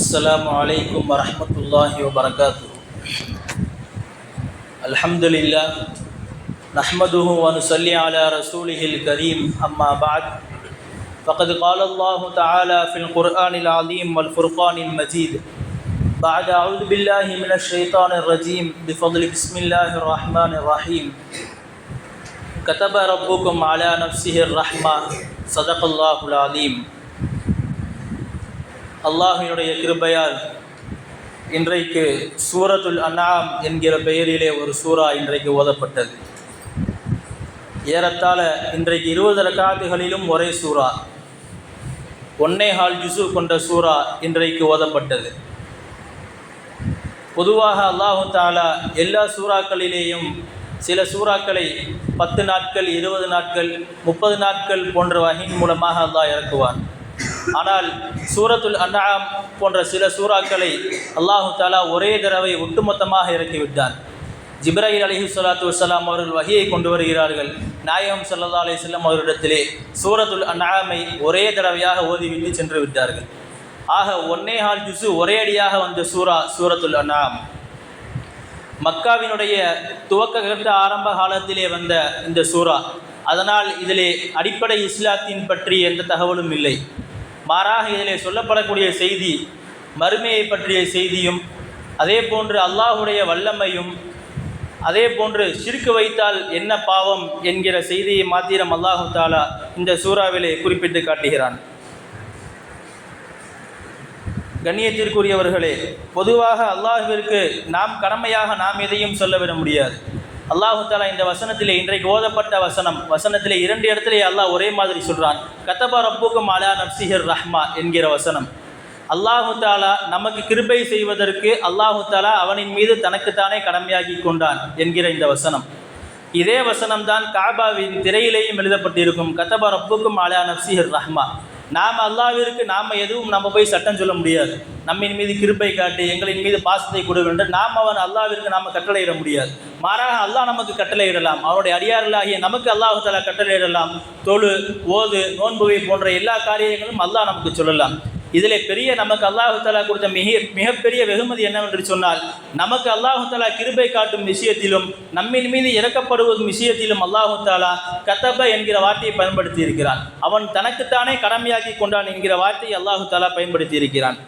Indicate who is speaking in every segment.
Speaker 1: السلام عليكم ورحمة الله وبركاته. الحمد لله نحمده ونصلي على رسوله الكريم أما بعد. فقد قال الله تعالى في القرآن العظيم والفرقان المجيد بعد أعوذ بالله من الشيطان الرجيم بفضل بسم الله الرحمن الرحيم. كتب ربكم على نفسه الرحمة صدق الله العظيم. அல்லாஹினுடைய கிருபையால் இன்றைக்கு சூரத்துல் அன்ஆம் என்கிற பெயரிலே ஒரு சூரா இன்றைக்கு ஓதப்பட்டது. ஏறத்தாழ இன்றைக்கு இருபது ரக்காத்துகளிலும் ஒரே சூரா. ஒன்னே ஹால் ஜிசு கொண்ட சூரா இன்றைக்கு ஓதப்பட்டது. பொதுவாக அல்லாஹு தாலா எல்லா சூறாக்களிலேயும் சில சூறாக்களை பத்து நாட்கள் இருபது நாட்கள் முப்பது நாட்கள் போன்ற வகையின் மூலமாக அல்லாஹ் இறக்குவான். ஆனால் சூரத்துல் அன்னாம் போன்ற சில சூறாக்களை அல்லாஹு தாலா ஒரே தடவை ஒட்டுமொத்தமாக இறக்கிவிட்டார் ஜிப்ராஹில் அலஹி சொல்லாத்து வலாம் அவர்கள் வகையை கொண்டு வருகிறார்கள். நாயகம் சல்லா அலி செல்லம் அவரிடத்திலே சூரத்துல் அன்னாமை ஒரே தடவையாக ஓதிவிட்டு சென்று விட்டார்கள். ஆக ஒன்னே ஹால் ஜுசு ஒரே அடியாக வந்த சூரா சூரத்துல் அன்னாம் மக்காவினுடைய துவக்க கட்ட ஆரம்ப காலத்திலே வந்த இந்த சூரா. அதனால் இதிலே அடிப்படை இஸ்லாத்தின் பற்றி எந்த தகவலும் இல்லை. மாறாக இதிலே சொல்லப்படக்கூடிய செய்தி மறுமையை பற்றிய செய்தியும் அதே போன்று அல்லாஹுடைய வல்லமையும் அதே போன்று சிறுக்கு வைத்தால் என்ன பாவம் என்கிற செய்தியை மாத்திரம் அல்லாஹு தாலா இந்த சூறாவிலே குறிப்பிட்டு காட்டுகிறான். கண்ணியத்திற்குரியவர்களே பொதுவாக அல்லாஹுவிற்கு நாம் கடமையாக நாம் எதையும் சொல்லவிட முடியாது. அல்லாஹு தாலா இந்த வசனத்திலே இன்றைக்கு ஓதப்பட்ட வசனம் வசனத்திலே இரண்டு இடத்திலே அல்லாஹ் ஒரே மாதிரி சொல்கிறான் கத்தபா ரப்புக்கும் அலா நப்சிஹர் ரஹ்மா என்கிற வசனம். அல்லாஹு தாலா நமக்கு கிருபை செய்வதற்கு அல்லாஹு தாலா அவனின் மீது தனக்குத்தானே கடமையாகி கொண்டான் என்கிற இந்த வசனம். இதே வசனம்தான் காபாவின் திரையிலேயும் எழுதப்பட்டிருக்கும். கத்தபா ரப்புக்கும் அலா நப்சிஹர் ரஹ்மா. நாம் அல்லாவிற்கு நாம் எதுவும் நம்ம போய் சட்டம் சொல்ல முடியாது. நம்மின் மீது கிருப்பை காட்டி எங்களின் மீது பாசத்தை கொடு என்று நாம் அவன் அல்லாவிற்கு நாம் கட்டளையிட முடியாது. மாறாக அல்லாஹ் நமக்கு கட்டளையிடலாம். அவருடைய அடியார்களாகிய நமக்கு அல்லாஹு தலா கட்டளையிடலாம். தொழு ஓது நோன்புவை போன்ற எல்லா காரியங்களும் அல்லாஹ் நமக்கு சொல்லலாம். இதில் பெரிய நமக்கு அல்லாஹாலா கொடுத்த மிக மிகப்பெரிய வெகுமதி என்னவென்று சொன்னால் நமக்கு அல்லாஹாலா கிருபை காட்டும் விஷயத்திலும் நம்மின் மீது இறக்கப்படுவதும் விஷயத்திலும் அல்லாஹு தாலா கத்தப என்கிற வார்த்தையை பயன்படுத்தி இருக்கிறான் அவன் தனக்குத்தானே கடமையாக்கி கொண்டான் என்கிற வார்த்தையை அல்லாஹு தாலா பயன்படுத்தி இருக்கிறான்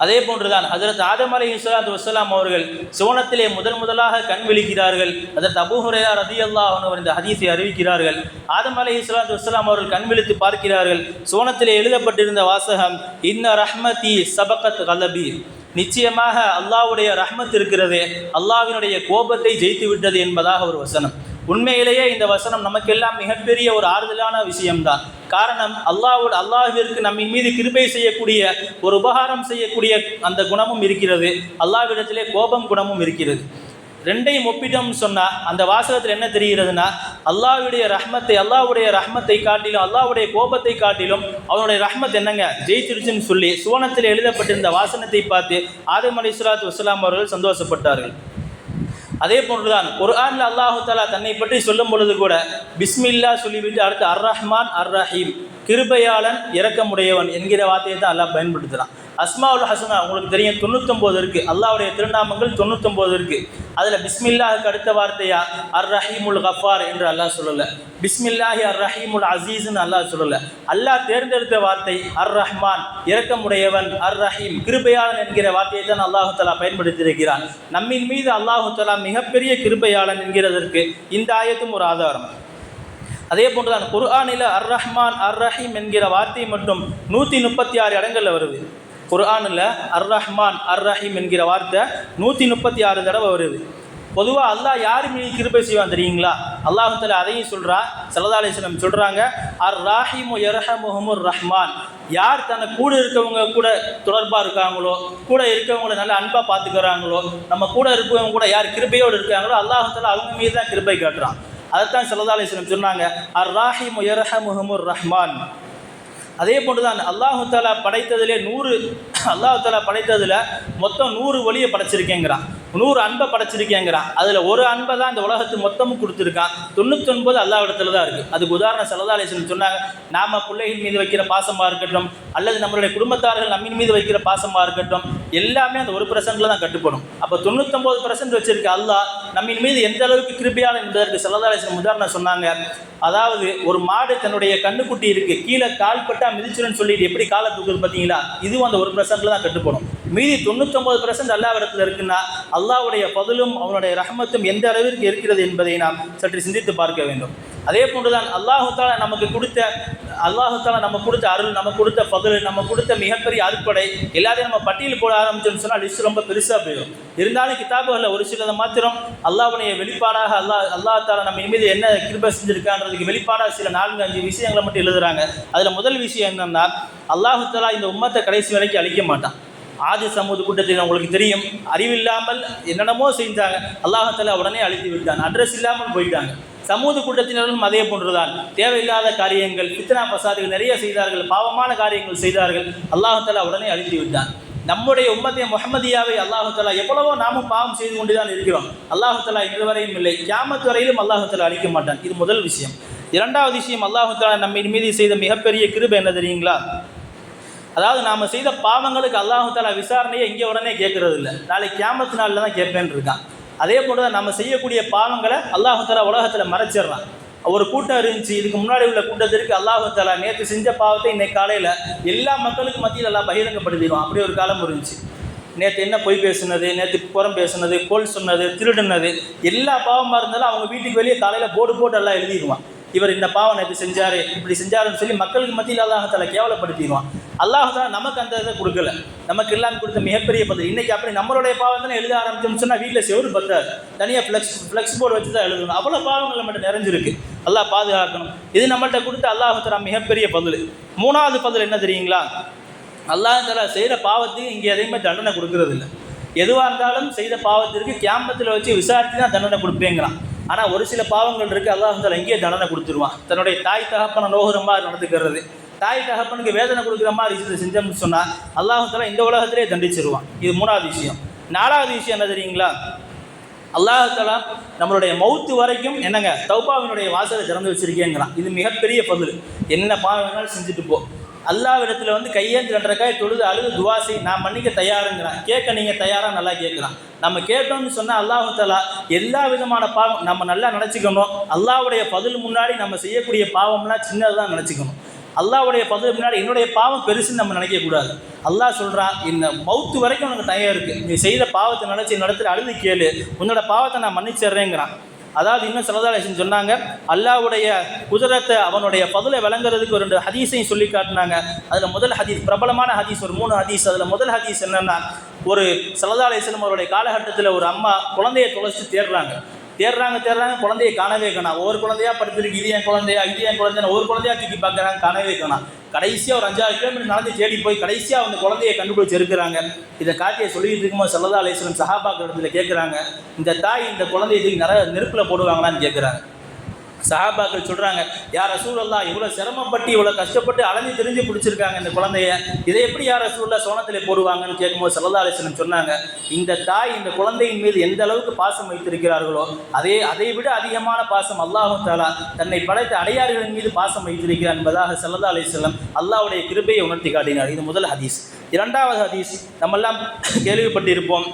Speaker 1: அதே போன்றுதான் ஹசரத் ஆதம் அலி இஸ்லாத்து வசலாம் அவர்கள் சுவனத்திலே முதல் முதலாக கண் விழிக்கிறார்கள். அதற்கு அபுஹுரையா ரதி அல்லா அவர் இந்த ஹதீஸை அறிவிக்கிறார்கள். ஆதம் அலி இஸ்லாத்து வசலாம் அவர்கள் கண் விழித்து பார்க்கிறார்கள். சுவனத்திலே எழுதப்பட்டிருந்த வாசகம் இன்ன ரஹ்மதி சபகத் கலபி. நிச்சயமாக அல்லாவுடைய ரஹ்மத் இருக்கிறதே. அல்லாவினுடைய கோபத்தை ஜெயித்து விட்டது என்பதாக ஒரு வசனம். உண்மையிலேயே இந்த வசனம் நமக்கெல்லாம் மிகப்பெரிய ஒரு ஆறுதலான விஷயம்தான். காரணம் அல்லாவோட அல்லாஹிற்கு நம்மின் மீது கிருபை செய்யக்கூடிய ஒரு உபகாரம் செய்யக்கூடிய அந்த குணமும் இருக்கிறது. அல்லாவிடத்திலே கோபம் குணமும் இருக்கிறது. ரெண்டையும் ஒப்பிட்டோம்னு சொன்னால் அந்த வாசகத்தில் என்ன தெரிகிறதுனா அல்லாவுடைய ரஹ்மத்தை அல்லாவுடைய ரஹ்மத்தை காட்டிலும் அல்லாவுடைய கோபத்தை காட்டிலும் அவனுடைய ரஹ்மத் என்னங்க? ஜெயிச்சிருச்சுன்னு சொல்லி சுவனத்தில் எழுதப்பட்டிருந்த வாசனத்தை பார்த்து ஆதம் அலி சுலாத்து வசலாம் அவர்கள் சந்தோஷப்பட்டார்கள். அதே போன்றுதான். குர்ஆன்ல அல்லாஹு தாலா தன்னை பற்றி சொல்லும் பொழுது கூட பிஸ்மில்லா சொல்லிவிட்டு அடுத்து அர் ரஹ்மான் அர் ரஹீம் கிருபையாளன் இறக்கமுடையவன் என்கிற வார்த்தையை தான் அல்லாஹ் பயன்படுத்துகிறான் அஸ்மாவுல் ஹசனா உங்களுக்கு தெரியும் தொண்ணூத்தொம்போது இருக்குது அல்லாவுடைய திருநாமங்கள் தொண்ணூத்தொம்போது இருக்குது அதில் பிஸ்மில்லாஹுக்கு அடுத்த வார்த்தையா அர் ரஹீமுல் கஃபார் என்று அல்லாஹ் சொல்லலை. பிஸ்மில்லாஹி அர் ரஹீமுல் அசீஸ்னு அல்லாஹ் சொல்லலை. அல்லாஹ் தேர்ந்தெடுத்த வார்த்தை அர் ரஹ்மான் இரக்கமுடையவன் அர் ரஹீம் கிருபையாளன் என்கிற வார்த்தையை தான் அல்லாஹு தலா பயன்படுத்தியிருக்கிறான். நம்மின் மீது அல்லாஹு தலா மிகப்பெரிய கிருபையாளன் என்கிறதற்கு இந்த ஆயத்தும் ஒரு ஆதாரம். அதே போன்றுதான் குர்ஆனில் அர் ரஹ்மான் அர் ரஹீம் என்கிற வார்த்தை மட்டும் நூற்றி முப்பத்தி ஆறு இடங்களில் வருது. குர்ஆனில் அர் ரஹ்மான் அர் ரஹீம் என்கிற வார்த்தை நூற்றி முப்பத்தி ஆறு தடவை வருது. பொதுவாக அல்லாஹ் யார் மீது கிருபை செய்வான் தெரியுங்களா? அல்லாஹத்தில் அதையும் சொல்கிறா சல்லா அலிஸ்லம் சொல்கிறாங்க அர் ராஹிமு எரஹமுஹமுர் ரஹ்மான். யார் தன்னை கூட இருக்கவங்க கூட தொடர்பாக இருக்காங்களோ கூட இருக்கவங்கள நல்ல அன்பாக பார்த்துக்கிறாங்களோ நம்ம கூட இருக்கவங்க கூட யார் கிருபையோடு இருக்காங்களோ அல்லாஹத்தில் அவங்க மீது தான் கிருபை காட்டுறான். அதைத்தான் சல்லா அலிஸ்லம் சொன்னாங்க அர் ராஹிமு எரஹமுஹமுர் ரஹ்மான். அதே போன்று தான் அல்லாஹு தாலா படைத்ததிலே நூறு அல்லாஹு தாலா படைத்ததில் மொத்தம் நூறு வழியை படைச்சிருக்கேங்கிறான். நூறு அன்பை படைச்சிருக்கேங்கிறான். அதில் ஒரு அன்பை தான் இந்த உலகத்துக்கு மொத்தமும் கொடுத்துருக்கான். தொண்ணூத்தொன்பது அல்லாவிடத்தில் தான் இருக்குது அதுக்கு உதாரணம் சல்லதாலேசன் சொன்னாங்க நாம பிள்ளைகள் மீது வைக்கிற பாசமாக இருக்கட்டும் அல்லது நம்மளுடைய குடும்பத்தார்கள் நம்மின் மீது வைக்கிற பாசமாக இருக்கட்டும் எல்லாமே அந்த ஒரு பர்சன்ட்ல தான் கட்டுப்படும். அப்போ தொண்ணூத்தொம்பது பர்சன்ட் வச்சிருக்க அல்லாஹ் நம்மின் மீது எந்த அளவுக்கு கிருபியான என்பதற்கு சல்லதாலேசன் உதாரணம் சொன்னாங்க. அதாவது ஒரு மாடு தன்னுடைய கண்ணுக்குட்டி இருக்குது கீழே கால் பட்டா மிதிச்சிருன்னு சொல்லிட்டு எப்படி காலை தூக்குது பார்த்தீங்களா இதுவும் அந்த ஒரு பர்சன்ட்ல தான் கட்டுப்படும். மீதி தொண்ணூத்தொம்பது பர்சன்ட் அல்லாவிடத்தில் இருக்குன்னா அல்லாவுடைய பதிலும் அவனுடைய ரஹமத்தும் எந்த அளவிற்கு இருக்கிறது என்பதை நாம் சற்று சிந்தித்து பார்க்க வேண்டும். அதே போன்றுதான் அல்லாஹால தாலா நமக்கு கொடுத்த அல்லாஹால தாலா நம்ம கொடுத்த அருள் நம்ம கொடுத்த பதில் நம்ம கொடுத்த மிகப்பெரிய அறுப்படை எல்லாத்தையும் நம்ம பட்டியல் போட ஆரம்பிச்சோம்னு சொன்னால் லிஸ்ட் ரொம்ப பெருசாக போயிடும். இருந்தாலும் கிதாபுகளில் ஒரு சிலதை மாத்திரம் அல்லாஹ்வுடைய வெளிப்பாடாக அல்லாஹ் அல்லாஹ் தாலா நம்ம மீது என்ன கிருபை செஞ்சுருக்கான்றதுக்கு வெளிப்பாடாக சில நான்கு அஞ்சு விஷயங்களை மட்டும் எழுதுறாங்க. அதில் முதல் விஷயம் என்னன்னா அல்லாஹு தாலா இந்த உம்மத்தை கடைசி வரைக்கும் அழிக்க மாட்டான். ஆதி சமூக கூட்டத்தில் உங்களுக்கு தெரியும். அறிவில்லாமல் என்னென்னமோ செஞ்சாங்க. அல்லாஹத்தில் உடனே அழித்து விட்டான். அட்ரஸ் இல்லாமல் போயிட்டாங்க. சமூக கூட்டத்தினரும் அதே போன்றுதான். தேவையில்லாத காரியங்கள் பித்னா பசாதுகள் நிறைய செய்தார்கள். பாவமான காரியங்கள் செய்தார்கள். அல்லாஹால உடனே அழித்து விட்டான். நம்முடைய உம்மத்திய முகமதியாவை அல்லாஹத்தலா எவ்வளவோ நாமும் பாவம் செய்து கொண்டுதான் இருக்கிறோம். அல்லாஹத்தலா இதுவரையும் இல்லை. கியாமத்து வரையிலும் அல்லாஹத்தலா அழிக்க மாட்டான். இது முதல் விஷயம். இரண்டாவது விஷயம் அல்லாஹத்தலா நம்ம மீது செய்த மிகப்பெரிய கிருபை என்ன தெரியுங்களா? அதாவது நாம் செய்த பாவங்களுக்கு அல்லாஹு தாலா விசாரணையை இங்கே உடனே கேட்கறது இல்லை நாளைக்கு கேமத்து நாளில் தான் கேட்பேன்னு இருக்கான். அதே போல தான் நம்ம செய்யக்கூடிய பாவங்களை அல்லாஹு தாலா உலகத்தில் மறைச்சிடுறான். ஒரு கூட்டம் இருந்துச்சு இதுக்கு முன்னாடி உள்ள கூட்டத்திற்கு அல்லாஹு தாலா நேற்று செஞ்ச பாவத்தை இன்னைக்கு காலையில் எல்லா மக்களுக்கும் மத்தியில் எல்லாம் பகிரங்கப்படுத்திடுவான். அப்படி ஒரு காலம் இருந்துச்சு. நேற்று என்ன பொய் பேசுனது நேற்று புறம் பேசுனது கோல் சொன்னது திருடுனது எல்லா பாவமாக இருந்தாலும் அவங்க வீட்டுக்கு வெளியே காலையில் போர்டு போட்டு எல்லாம் எழுதிடுவான். இவர் இந்த பாவம் நேற்று செஞ்சார் இப்படி செஞ்சாருன்னு சொல்லி மக்களுக்கு மத்தியில் அல்லாஹால கேவலப்படுத்திடுவான். அல்லாஹால நமக்கு அந்த இதை கொடுக்கல. நமக்கு எல்லாம் கொடுத்த மிகப்பெரிய பதவி இன்னைக்கு அப்படி நம்மளுடைய பாவம் தானே எழுத ஆரம்பிச்சோம்னு சொன்னால் வீட்டில் செவரு பத்தாது. தனியாக ஃப்ளெக்ஸ் ஃப்ளெக்ஸ் போர்டு வச்சு தான் எழுதணும். அவ்வளோ பாவங்கள் நம்மகிட்ட நிறைஞ்சிருக்கு. அல்லாஹ் பாதுகாக்கணும். இது நம்மள்கிட்ட கொடுத்த அல்லாஹால மிகப்பெரிய பதில் மூணாவது பதில் என்ன தெரியுங்களா? அல்லாஹ் செய்கிற பாவத்துக்கு இங்கே எதையுமே தண்டனை கொடுக்கறது இல்லை எதுவாக இருந்தாலும் செய்த பாவத்திற்கு கேம்பத்தில் வச்சு விசாரித்து தான் தண்டனை கொடுப்பேங்கிறான். ஆனால் ஒரு சில பாவங்கள் இருக்குது அல்லாஹ் தலா இங்கேயே தண்டனை கொடுத்துருவான். தன்னுடைய தாய் தகப்பனை நோகுற மாதிரி நடந்துக்கிறது. தாய் தகப்பனுக்கு வேதனை கொடுக்குற மாதிரி விஷயத்தை செஞ்சோம்னு சொன்னால் அல்லாஹ் இந்த உலகத்திலே தண்டிச்சிருவான். இது மூணாவது விஷயம். நாலாவது விஷயம் என்ன தெரியுங்களா? அல்லாஹாலா நம்மளுடைய மௌத்து வரைக்கும் என்னங்க? தௌபாவினுடைய வாசலை திறந்து வச்சிருக்கேங்கிறான். இது மிகப்பெரிய பதில் என்ன பாவம் வேணாலும் செஞ்சுட்டு போ. அல்லாவிடத்தில் வந்து கையேந்து ரெண்டரைக்காய் தொழுது அழுது துவாசி நான் மன்னிக்க தயாருங்கிறான். கேட்க நீங்கள் தயாராக நல்லா கேட்குறான். நம்ம கேட்டோம்னு சொன்னால் அல்லாஹு தலா எல்லா விதமான பாவம் நம்ம நல்லா நினச்சிக்கணும். அல்லாவுடைய பதில் முன்னாடி நம்ம செய்யக்கூடிய பாவம்லாம் சின்னதாக நினச்சிக்கணும். அல்லாவுடைய பதவி முன்னாடி என்னுடைய பாவம் பெருசுன்னு நம்ம நினைக்கக்கூடாது. அல்லாஹ் சொல்கிறான் இந்த மவுத்து வரைக்கும் உனக்கு டயம் இருக்குது நீ செய்த பாவத்தை நினச்சி நடத்துகிற அழுது கேளு. உன்னோட பாவத்தை நான் மன்னிச்சிடுறேங்கிறான். அதாவது இன்னும் சரதாலேசன் சொன்னாங்க அல்லாவுடைய குதிரத்தை அவனுடைய பதிலை விளங்குறதுக்கு ஒரு ரெண்டு ஹதீஸையும் சொல்லி காட்டினாங்க. அதில் முதல் ஹதீஸ் பிரபலமான ஹதீஸ் ஒரு மூணு ஹதீஸ். அதில் முதல் ஹதீஸ் என்னென்னா ஒரு சரதாலேசன் அவருடைய காலகட்டத்தில் ஒரு அம்மா குழந்தையை தொலைச்சி தேடுறாங்க. தேடுறாங்க தேடுறாங்க குழந்தைய காணவே காணா. ஒவ்வொரு குழந்தையா படுத்திருக்கு இது என் குழந்தையா இது என் குழந்தையா ஒரு குழந்தையா தூக்கி பார்க்குறாங்க காணவே காணா. கடைசியாக ஒரு அஞ்சாறு கிலோமீட்டர் நடந்து தேடி போய் கடைசியாக அந்த குழந்தையை கண்டுபிடிச்சி இருக்கிறாங்க இதை காட்டியை சொல்லிட்டு இருக்கும்போது சல்லதா அலேஸ்வரன் சஹாபாக்கிற இடத்துல கேட்குறாங்க இந்த தாய் இந்த குழந்தைய தூக்கி நிறைய நெருப்பில் போடுவாங்களான்னு கேட்குறாங்க சஹாபாக்கள் சொல்கிறாங்க யார் ரசூலல்லா இவ்வளோ சிரமப்பட்டு இவ்வளோ கஷ்டப்பட்டு அலைஞ்சு தெரிஞ்சு பிடிச்சிருக்காங்க இந்த குழந்தைய. இதை எப்படி யார் ரசூல்லா சோனத்தில் போடுவாங்கன்னு கேட்கும்போது சல்லா அலிஸ்லம் சொன்னாங்க இந்த தாய் இந்த குழந்தையின் மீது எந்த அளவுக்கு பாசம் வைத்திருக்கிறார்களோ அதே அதை விட அதிகமான பாசம் அல்லாஹும் தாலா தன்னை படைத்த அடையாறுகளின் மீது பாசம் வைத்திருக்கிறார் என்பதாக சல்லா அலிஸ்லம் அல்லாவுடைய கிருபையை உணர்த்தி காட்டினார். இது முதல் ஹதீஸ். இரண்டாவது ஹதீஸ் நம்மெல்லாம் கேள்விப்பட்டிருப்போம்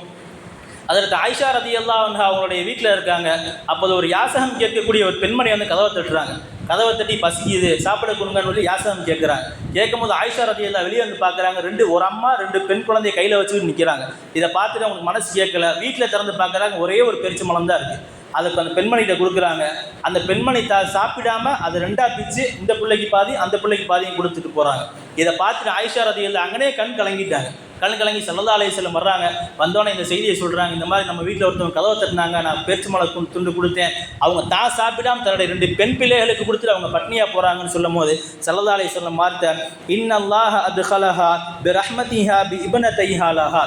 Speaker 1: அதற்கு ஆயிஷா ரதி வந்து அவங்களுடைய வீட்டில் இருக்காங்க. அப்போது ஒரு யாசகம் கேட்கக்கூடிய ஒரு பெண்மணி வந்து கதவை தட்டுறாங்க. கதவை தட்டி பசிக்குது சாப்பிட கொடுங்கன்னு சொல்லி யாசகம் கேட்குறாங்க. கேட்கும்போது ஆயிஷா ரதி எல்லாம் வெளியே வந்து பார்க்குறாங்க. ரெண்டு ஒரு அம்மா ரெண்டு பெண் குழந்தைய கையில் வச்சுக்கிட்டு நிற்கிறாங்க இதை பார்த்துட்டு அவங்களுக்கு மனசு கேட்கல. வீட்டில் திறந்து பார்க்குறாங்க. ஒரே ஒரு பெருச்சு மலம் தான் இருக்குது அதுக்கு அந்த பெண்மணிகிட்ட கொடுக்குறாங்க. அந்த பெண்மணி த சாப்பிடாம அதை ரெண்டாக பிச்சு இந்த பிள்ளைக்கு பாதி அந்த பிள்ளைக்கு பாதியும் கொடுத்துட்டு போகிறாங்க இதை பார்த்துட்டு ஆயிஷா ரதியில் அங்கனே கண் கலங்கிட்டாங்க. கண் கலங்கி சல்லதா செல்லம் வர்றாங்க. வந்தோடனே இந்த செய்தியை சொல்கிறாங்க இந்த மாதிரி நம்ம வீட்டில் ஒருத்தவங்க கதவை தட்டினாங்க நான் பேச்சு மலை துண்டு கொடுத்தேன். அவங்க தான் சாப்பிடாம தன்னுடைய ரெண்டு பெண் பிள்ளைகளுக்கு கொடுத்துட்டு அவங்க பட்னியாக போகிறாங்கன்னு சொல்லும் போது சல்லதா அலை சொல்லம் வார்த்தை இன்னல்லாஹ் அது ஹலஹா பி ரஹ்மதிஹா பி இபன தைஹாலஹா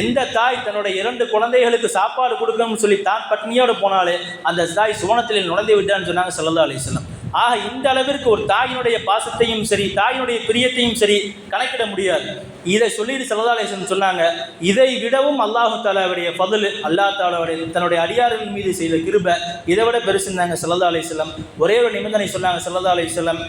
Speaker 1: எந்த தாய் தன்னுடைய இரண்டு குழந்தைகளுக்கு சாப்பாடு கொடுக்கணும்னு சொல்லி தான் பட்னியோடு போனாலே அந்த தாய் சுவனத்தில் நுழைந்து விட்டான்னு சொன்னாங்க சல்லா அலிஸ்லாம் ஆக இந்த அளவிற்கு ஒரு தாயினுடைய பாசத்தையும் சரி தாயினுடைய பிரியத்தையும் சரி கணக்கிட முடியாது. இதை சொல்லிட்டு சலதாலேசன் சொன்னாங்க இதை விடவும் அல்லாஹு தாலாவுடைய பதில் அல்லா தாலாவுடைய தன்னுடைய அடியார்கள் மீது செய்த கிருப இதை விட பெருசுன்னாங்க சல்லதா செல்லம் ஒரே ஒரு நிபந்தனை சொன்னாங்க சல்லதா செல்லம்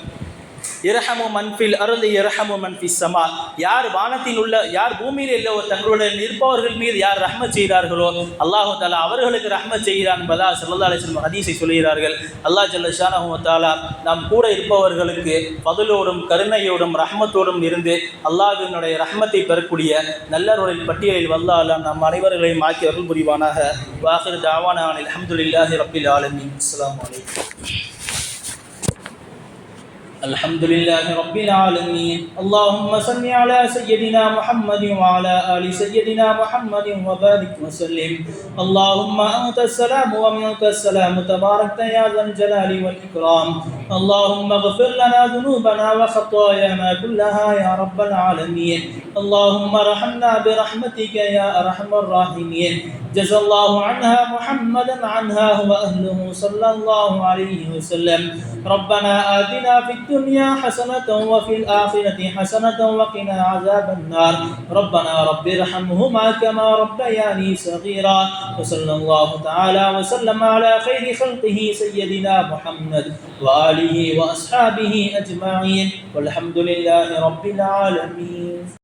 Speaker 1: இரஹமு மன்ஃபில் அருள் இரஹமு மன்ஃபி சமா. யார் வானத்தில் உள்ள யார் பூமியில் இல்லவோ தங்களுடன் இருப்பவர்கள் மீது யார் ரஹ்ம செய்கிறார்களோ அல்லாஹு தாலா அவர்களுக்கு ரஹ்ம செய்கிறான் என்பதா சல்லா அலிஸ்லம் ஹதீஸை சொல்கிறார்கள் அல்லாஹ் ஜல்ல ஷானஹு தாலா நாம் கூட இருப்பவர்களுக்கு பதிலோடும் கருணையோடும் ரஹ்மத்தோடும் இருந்து அல்லாஹினுடைய ரஹ்மத்தை பெறக்கூடிய நல்லவர்களின் பட்டியலில் வல்லாலா நம் அனைவர்களையும் ஆக்கி அருள் புரிவானாக. வாஹிர் தாவானான் அல்ஹம்துலில்லாஹி ரபில் ஆலமீன். அஸ்லாம் வலைக்கம் الحمد لله رب العالمين. اللهم صل على سيدنا محمد وعلى آل سيدنا محمد وبارك وسلم. اللهم أنت السلام ومنك السلام. تباركت يا ذا الجلال والإكرام. اللهم اغفر لنا ذنوبنا وخطايانا كلها يا رب العالمين. اللهم ارحمنا برحمتك يا أرحم الراحمين. جزى الله عنها محمدا عنها هو أهله صلى الله عليه وسلم. ربنا آتنا في الدنيا حسنة وفي الآخرة حسنة وقنا عذاب النار. ربنا رب ارحمهما كما ربياني صغيرا. وصلى الله تعالى وسلم على خير خلقه سيدنا محمد وآله وأصحابه أجمعين. والحمد لله رب العالمين.